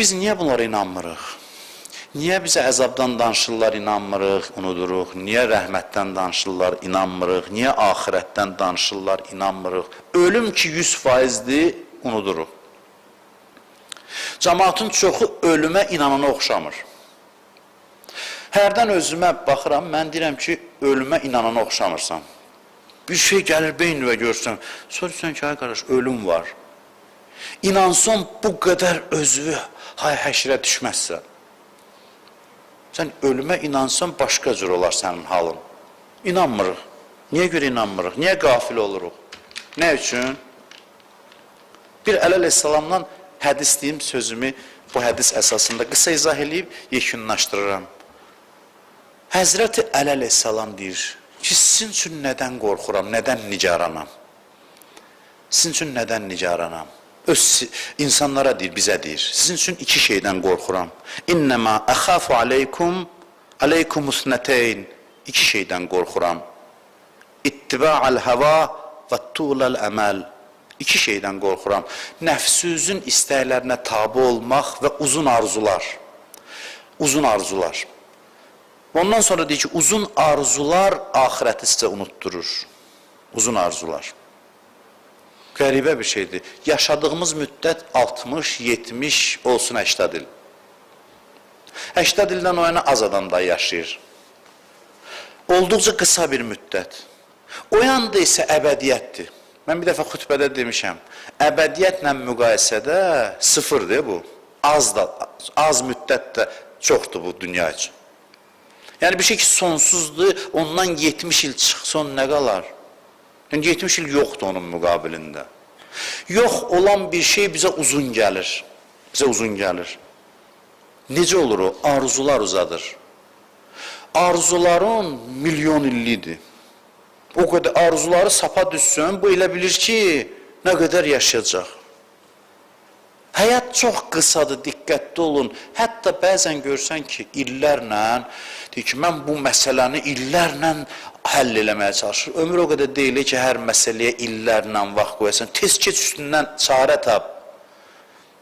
biz niyə bunlara inanmırıq? Niyə bizə əzabdan danışırlar, inanmırıq, unuduruq? Niyə rəhmətdən danışırlar, inanmırıq? Niyə axirətdən danışırlar, inanmırıq? Ölüm ki 100%dir, unuduruq. Cəmaatın çoxu ölümə inanana oxşamır. Hərdən özümə baxıram, mən deyirəm ki, ölümə inanana oxşamırsan. Bir şey gəlir beynivə görsən, soruşsan ki, ay qardaş, ölüm var. İnansan bu qədər özü hay həşrə düşməzsə. Sən ölümə inansan başqa cür olar sənin halın. İnanmırıq. Niyə görə inanmırıq? Niyə qafil oluruq? Nə üçün? Bir əleyhissalamdan hədis deyim sözümü bu hədis əsasında qısa izah eləyib yekunlaşdırıram. Həzrəti əleyhissalam deyir ki, sizin üçün nədən qorxuram, nədən nigaranam? Sizin üçün nədən nigaranam? Öz insanlara deyir, bizə deyir. Sizin üçün iki şeydən qorxuram. İnnəmə əxafu aleykum aleykumus nəteyn. İki şeydən qorxuram. İttiba'al hava və tulal əməl. İki şeydən qorxuram. Nəfsünüzün istəklərinə tabe olmaq və uzun arzular. Uzun arzular. Ondan sonra deyir ki, uzun arzular ahirəti sizə unutturur. Uzun arzular. Qəribə bir şeydir. Yaşadığımız müddət 60, 70, olsun 80 il. 80 ildən o yana az adam da yaşayır. Olduqca qısa bir müddət. O yanda isə əbədiyyətdir. Mən bir dəfə xütbədə demişəm, əbədiyyətlə müqayisədə sıfırdır bu. Az da, az müddət də çoxdur bu dünya üçün. Yəni bir şey ki sonsuzdur, ondan 70 il çıxson nə qalar? Yəni 70 il yoxdur onun müqabilində. Yox olan bir şey bizə uzun gəlir. Bizə uzun gəlir. Necə olur o? Arzular uzadır. Arzuların milyon illidir. O qədər arzuları sapa düşsün, bu elə bilir ki, nə qədər yaşayacaq. Həyat çox qısadır, diqqətli olun. Hətta bəzən görsən ki, illərlə deyir ki, mən bu məsələni illərlə həll eləməyə çalışır. Ömür o qədər deyil ki, hər məsələyə illərlə vaxt qoyasan. Tez keç üstündən çarə tap.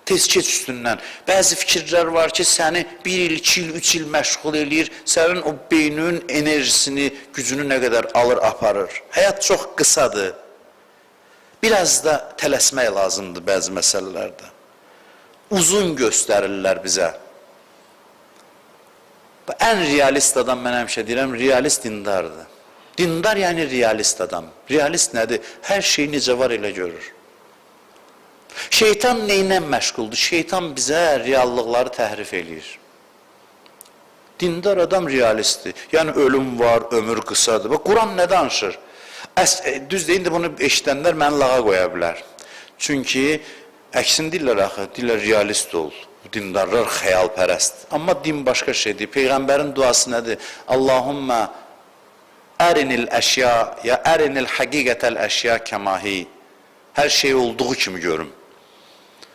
Tez keç üstündən. Bəzi fikirlər var ki, səni bir il, iki il, üç il məşğul eləyir. Sənin o beynin enerjisini, gücünü nə qədər alır, aparır. Həyat çox qısadır. Biraz da tələsmək lazımdır bəzi məsələlərdə. Uzun göstərirlər bizə. Ən realist adam mən həmişə deyirəm, realist dindardır. Dindar yəni realist adam. Realist nədir? Hər şey necə var elə görür. Şeytan neynə məşğuldur? Şeytan bizə reallıqları təhrif eləyir. Dindar adam realistdir. Yəni ölüm var, ömür qısadır. Bax Quran nə danışır? Əs e, düzdür, indi bunu eşidənlər məni lağa qoya bilər. Çünki əksin deyirlər axı, deyirlər realist ol. Dindarlar xəyalpərəst. Amma din başqa şeydir. Peyğəmbərin duası nədir? Allahumma ərinil əşya ya ərinil həqiqətəl əşya kəmahi. Hər şey olduğu kimi görüm.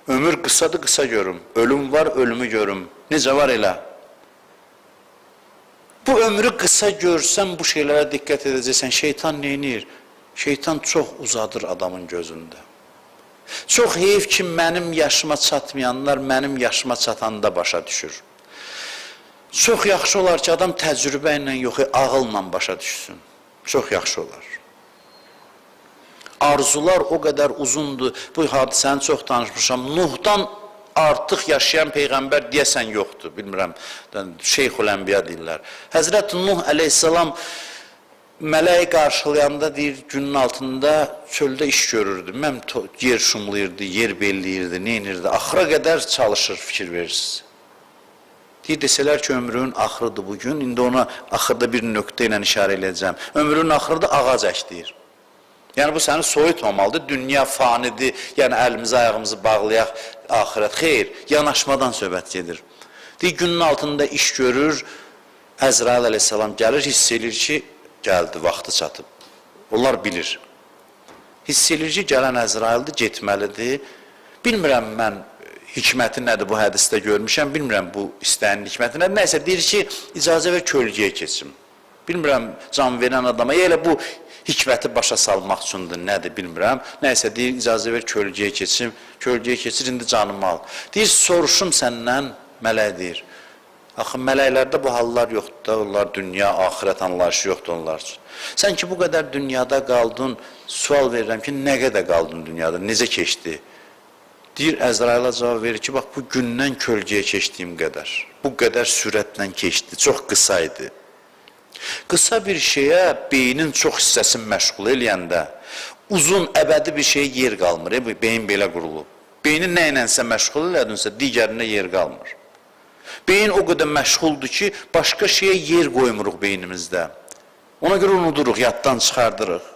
Ömür qısadır, qısa görüm. Ölüm var, ölümü görüm. Necə var elə? Bu ömrü qısa görsən, bu şeylərə diqqət edəcəksən. Şeytan neynir? Şeytan çox uzadır adamın gözündə. Çox heyf ki, mənim yaşıma çatmayanlar mənim yaşıma çatanda başa düşür. Çox yaxşı olar ki, adam təcrübə ilə yox, ağılla başa düşsün. Çox yaxşı olar. Arzular o qədər uzundur. Bu hadisəni çox danışmışam. Nuhdan artıq yaşayan peyğəmbər deyəsən yoxdur. Bilmirəm. Şeyxül Ənbiya deyirlər. Həzrət Nuh əleyhissalam mələyi qarşılayanda deyir günün altında çöldə iş görürdü. To- yer şumlayırdı, yer belləyirdi, nə edirdi? Axıra qədər çalışır, fikir verirsiniz. Deyir desələr ki, ömrünün axırıdır bu gün. İndi ona axırda bir nöqtə ilə işarə edəcəm. Ömrünün axırıdır ağac əkdir. Yəni bu səni soyutmamalıdır. Dünya fanidir. Yəni əlimizi, ayağımızı bağlayaq axirət. Xeyr, yanaşmadan söhbət gedir. Deyir günün altında iş görür. Əzrail əleyhissalam gəlir, hiss edir ki, gəldi, vaxtı çatıb. Onlar bilir. Hiss edir ki, gələn Əzraildir, getməlidir. Bilmirəm mən hikməti nədir bu hədisdə görmüşəm, bilmirəm bu istəyin hikməti nədir. Nəysə deyir ki, icazə ver kölgəyə keçim. Bilmirəm can verən adama, elə bu hikməti başa salmaq üçündür, nədir bilmirəm. Nəysə deyir, icazə ver kölgəyə keçim. Kölgəyə keçir, indi canımı al. Deyir, soruşum səndən, mələk deyir. Axı mələklərdə bu hallar yoxdur da, onlar dünya, axirət anlayışı yoxdur onlar üçün. Sən ki bu qədər dünyada qaldın, sual verirəm ki, nə qədər qaldın dünyada, necə keçdi? Deyir Əzrailə cavab verir ki, bax bu gündən kölgəyə keçdiyim qədər. Bu qədər sürətlə keçdi, çox qısa idi. Qısa bir şeyə beynin çox hissəsini məşğul eləyəndə uzun, əbədi bir şeyə yer qalmır. E, beyin belə qurulub. Beyni nə ilənsə məşğul elədinsə, digərinə yer qalmır. Beyin o qədər məşğuldur ki, başqa şeyə yer qoymuruq beynimizdə. Ona görə unuduruq, yaddan çıxardırıq.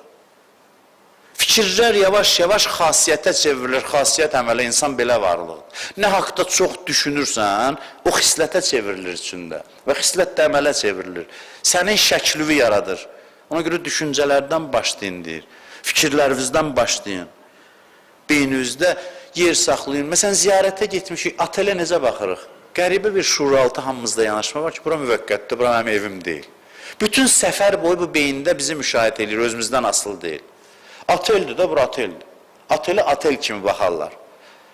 Fikirlər yavaş-yavaş xasiyyətə çevrilir. Xasiyyət əmələ insan belə varlıqdır. Nə haqqda çox düşünürsən, o xislətə çevrilir içində və xislət də əmələ çevrilir. Sənin şəklini yaradır. Ona görə düşüncələrdən başlayın deyir. Fikirlərinizdən başlayın. Beyninizdə yer saxlayın. Məsələn, ziyarətə getmişik, otelə necə baxırıq? Qəribə bir şuuraltı hamımızda yanaşma var ki, bura müvəqqətdir, bura mənim evim deyil. Bütün səfər boyu bu beyində bizi müşahidə edir, özümüzdən asılı deyil. Oteldir də, bura oteldir. Otelə otel kimi baxarlar.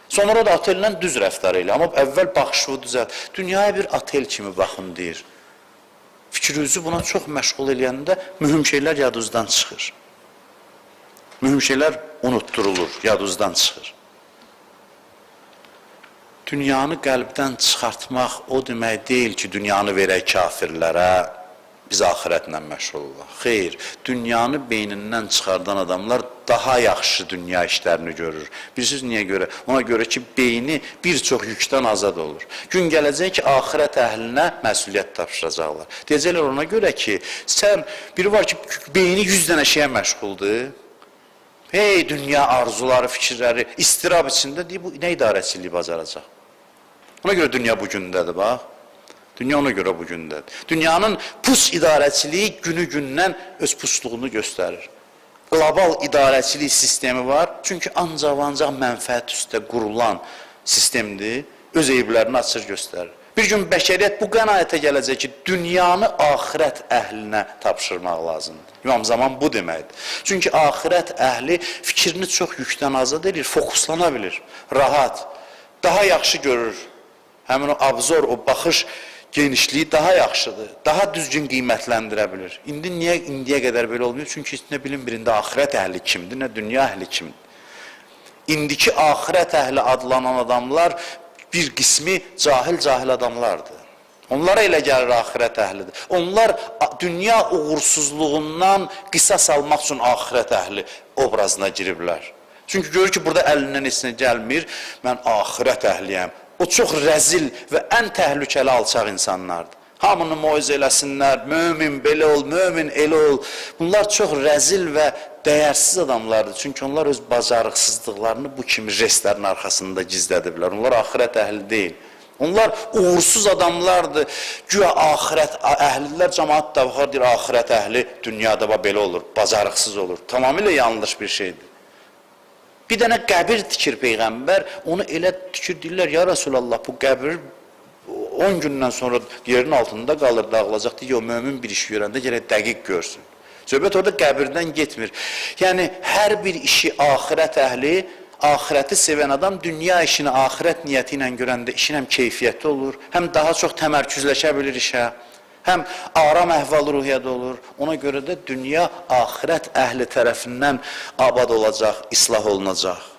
Sonra da otellə düz rəftar elə, amma əvvəl baxışı düzəlt. Dünyaya bir otel kimi baxın deyir. Fikrinizi buna çox məşğul eləyəndə mühüm şeylər yadınızdan çıxır. Mühüm şeylər unutturulur, yadınızdan çıxır. Dünyanı qəlbdən çıxartmaq o demək deyil ki, dünyanı verək kafirlərə, biz axirətlə məşğul olaq. Xeyr, dünyanı beynindən çıxardan adamlar daha yaxşı dünya işlərini görür. Bilirsiniz niyə görə? Ona görə ki, beyni bir çox yükdən azad olur. Gün gələcək ki, axirət əhlinə məsuliyyət tapşıracaqlar. Deyəcəklər ona görə ki, sən biri var ki, beyni 100 dənə şeyə məşğuldur. Hey dünya arzuları, fikirləri istirab içində deyir bu nə idarəçiliyi bacaracaq. Ona görə dünya bu gündədir bax. Dünya ona görə bu gündədir. Dünyanın pus idarəçiliyi günü-gündən öz pusluğunu göstərir. Qlobal idarəçilik sistemi var. Çünki ancaq və ancaq mənfəət üstə qurulan sistemdir. Öz eyblərini açır göstərir. Bir gün bəşəriyyət bu qənaətə gələcək ki, dünyanı axirət əhlinə tapşırmaq lazımdır. İmam zaman bu deməkdir. Çünki axirət əhli fikrini çox yükdən azad edir, fokuslana bilir, rahat, daha yaxşı görür. Həmin o abzor, o baxış genişliyi daha yaxşıdır. Daha düzgün qiymətləndirə bilir. İndi niyə indiyə qədər belə olmuyor? Çünki nə bilim birində axirət əhli kimdir, nə dünya əhli kimdir. İndiki axirət əhli adlanan adamlar bir qismi cahil-cahil adamlardır. Onlara elə gəlir axirət əhlidir. Onlar dünya uğursuzluğundan qisas almaq üçün axirət əhli obrazına giriblər. Çünki görür ki, burada əlindən heç nə gəlmir. Mən axirət əhliyəm. O çox rəzil və ən təhlükəli alçaq insanlardır. Hamını moizə eləsinlər, mömin belə ol, mömin elə ol. Bunlar çox rəzil və dəyərsiz adamlardır. Çünki onlar öz bacarıqsızlıqlarını bu kimi restlərin arxasında gizlədiblər. Onlar axirət əhli deyil. Onlar uğursuz adamlardır. Güya axirət əhlilər cəmaat da baxar deyir axirət əhli dünyada belə olur, bacarıqsız olur. Tamamilə yanlış bir şeydir. Bir dənə qəbir tikir peyğəmbər, onu elə tikir deyirlər ya Resulallah bu qəbir 10 gündən sonra yerin altında qalır, dağılacaq deyə o mömin bir iş görəndə gərək dəqiq görsün. Söhbət orada qəbirdən getmir. Yəni hər bir işi axirət əhli, axirəti sevən adam dünya işini axirət niyyəti ilə görəndə işin həm keyfiyyəti olur, həm daha çox təmərküzləşə bilir işə, həm aram əhval ruhiyyədə olur. Ona görə də dünya axirət əhli tərəfindən abad olacaq, islah olunacaq.